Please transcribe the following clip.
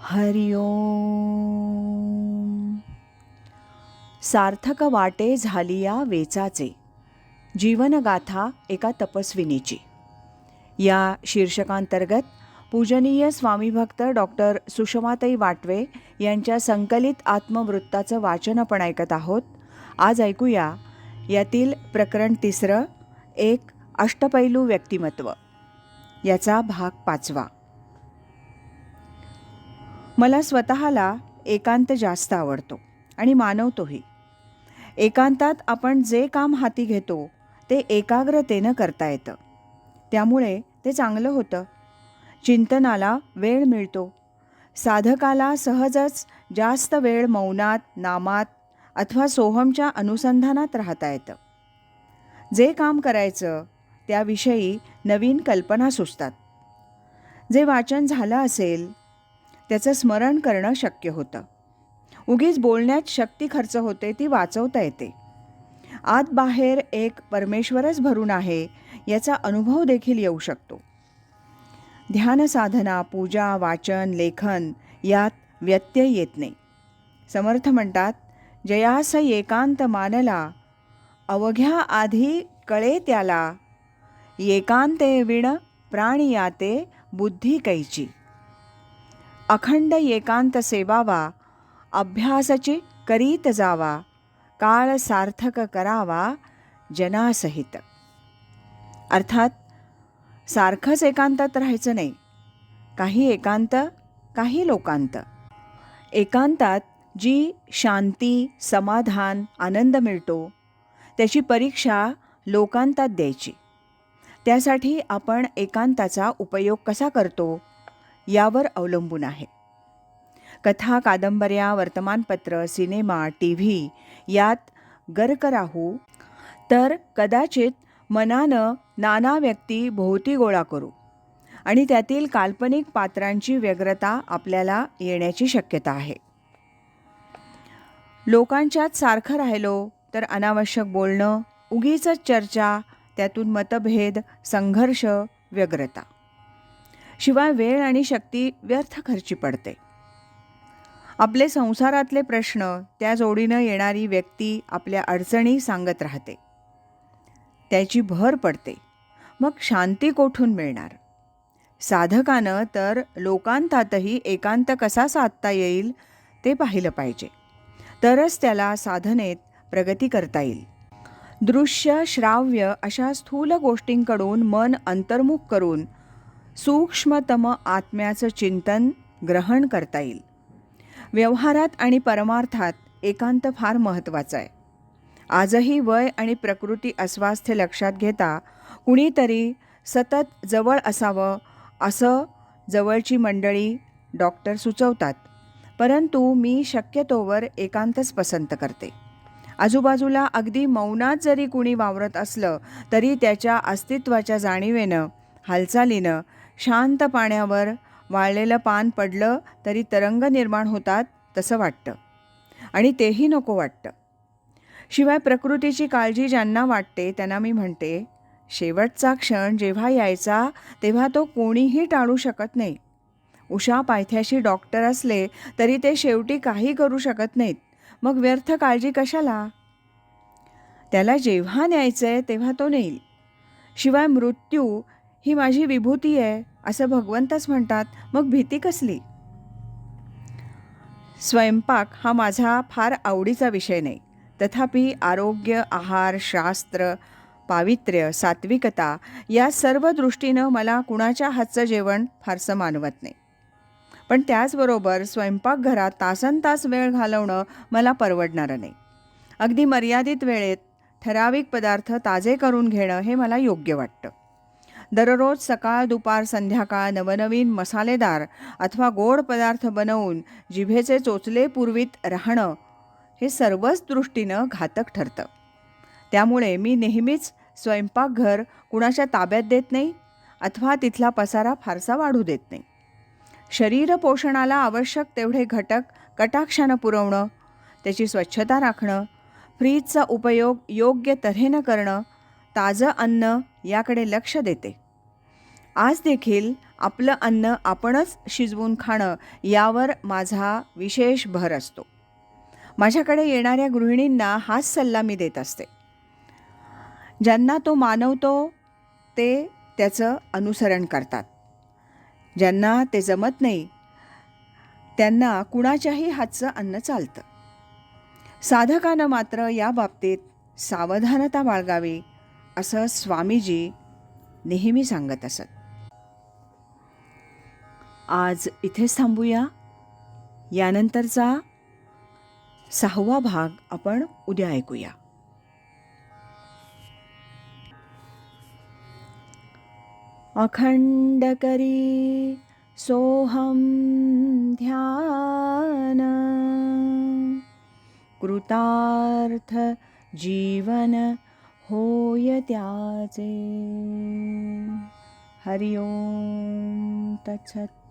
हरि ओम. सार्थक वाटे झाली या वेचाचे. जीवनगाथा एका तपस्विनीची. या शीर्षकांतर्गत पूजनीय स्वामीभक्त डॉक्टर सुषमाताई वाटवे यांच्या संकलित आत्मवृत्ताचं वाचन आपण ऐकत आहोत. आज ऐकूया यातील प्रकरण तिसरं एक अष्टपैलू व्यक्तिमत्व. याचा भाग पाचवा. मला स्वतःला एकांत जास्त आवडतो आणि मानवतोही. एकांतात आपण जे काम हाती घेतो ते एकाग्रतेनं करता येतं. त्यामुळे ते चांगलं होतं. चिंतनाला वेळ मिळतो. साधकाला सहजच जास्त वेळ मौनात नामात अथवा सोहमच्या अनुसंधानात राहता येतं. जे काम करायचं त्याविषयी नवीन कल्पना सुचतात. जे वाचन झालं असेल त्याचं स्मरण करणं शक्य होतं. उगीच बोलण्यात शक्ती खर्च होते ती वाचवता येते. आत बाहेर एक परमेश्वरच भरून आहे याचा अनुभव देखील येऊ शकतो. ध्यान साधना पूजा वाचन लेखन यात व्यत्यय येत नाही. समर्थ म्हणतात जयास एकांत मानला अवघ्या आधी कळे त्याला एकांते विण प्राणी याते बुद्धी कैची. अखंड एकांत सेवावा अभ्यासाची करीत जावा काळ सार्थक करावा जनासहित. अर्थात सारखंच एकांतात राहायचं नाही. काही एकांत काही लोकांत. एकांतात जी शांती समाधान आनंद मिळतो त्याची परीक्षा लोकांतात द्यायची. त्यासाठी आपण एकांताचा उपयोग कसा करतो? यावर अवलंबून आहे. कथा कादंबऱ्या वर्तमानपत्र सिनेमा टी व्ही यात गर्क राहू तर कदाचित मनानं नाना व्यक्ती भोवती गोळा करू आणि त्यातील काल्पनिक पात्रांची व्यग्रता आपल्याला येण्याची शक्यता आहे. लोकांच्यात सारखं राहिलो तर अनावश्यक बोलणं उगीच चर्चा त्यातून मतभेद संघर्ष व्यग्रता शिवाय वेळ आणि शक्ती व्यर्थ खर्ची पडते. आपले संसारातले प्रश्न त्या जोडीनं येणारी व्यक्ती आपल्या अडचणी सांगत राहते. त्याची भर पडते. मग शांती कोठून मिळणार? साधकानं तर लोकांतातही एकांत कसा साधता येईल ते पाहिलं पाहिजे. तरच त्याला साधनेत प्रगती करता येईल. दृश्य श्राव्य अशा स्थूल गोष्टींकडून मन अंतर्मुख करून सूक्ष्मतम आत्म्याचं चिंतन ग्रहण करता येईल. व्यवहारात आणि परमार्थात एकांत फार महत्त्वाचं आहे. आजही वय आणि प्रकृती अस्वास्थ्य लक्षात घेता कुणीतरी सतत जवळ असावं असं जवळची मंडळी डॉक्टर सुचवतात. परंतु मी शक्यतोवर एकांतच पसंत करते. आजूबाजूला अगदी मौनात जरी कुणी वावरत असलं तरी त्याच्या अस्तित्वाच्या जाणीवेनं हालचालीनं शांत पाण्यावर वाळलेलं पान पडलं तरी तरंग निर्माण होतात तसं वाटतं. आणि तेही नको वाटतं. शिवाय प्रकृतीची काळजी ज्यांना वाटते त्यांना मी म्हणते शेवटचा क्षण जेव्हा यायचा तेव्हा तो कोणीही टाळू शकत नाही. उषा पायथ्याशी डॉक्टर असले तरी ते शेवटी काही करू शकत नाहीत. मग व्यर्थ काळजी कशाला? त्याला जेव्हा न्यायचं आहे तेव्हा तो नेईल. शिवाय मृत्यू ही माझी विभूती आहे असं भगवंतच म्हणतात. मग भीती कसली? स्वयंपाक हा माझा फार आवडीचा विषय नाही. तथापि आरोग्य आहार शास्त्र पावित्र्य सात्विकता या सर्व दृष्टीनं मला कुणाच्या हातचं जेवण फारसं मानवत नाही. पण त्याचबरोबर स्वयंपाकघरात तासन तास वेळ घालवणं मला परवडणारं नाही. अगदी मर्यादित वेळेत ठराविक पदार्थ ताजे करून घेणं हे मला योग्य वाटतं. दररोज सकाळ दुपार संध्याकाळ नवनवीन मसालेदार अथवा गोड पदार्थ बनवून जिभेचे चोचले पूर्वीत राहणं हे सर्वच दृष्टीनं घातक ठरतं. त्यामुळे मी नेहमीच स्वयंपाकघर कुणाच्या ताब्यात देत नाही अथवा तिथला पसारा फारसा वाढू देत नाही. शरीर पोषणाला आवश्यक तेवढे घटक कटाक्षानं पुरवणं त्याची स्वच्छता राखणं फ्रीजचा उपयोग योग्य तऱ्हेनं करणं ताजं अन्न याकडे लक्ष देते. आज देखील आपलं अन्न आपणच शिजवून खाणं यावर माझा विशेष भर असतो. माझ्याकडे येणाऱ्या गृहिणींना हाच सल्ला मी देत असते. ज्यांना तो मानवतो ते त्याचं अनुसरण करतात. ज्यांना ते जमत नाही त्यांना कुणाच्याही हातचं अन्न चालतं. साधकानं मात्र या बाबतीत सावधानता बाळगावी असं स्वामीजी नेहमी सांगत असत. आज इथेच थांबूया. यानंतरचा सहावा भाग आपण उद्या ऐकूया. अखंड करी सोहम ध्यान. कृतार्थ जीवन होय त्याचे. हरिओम तत्सत.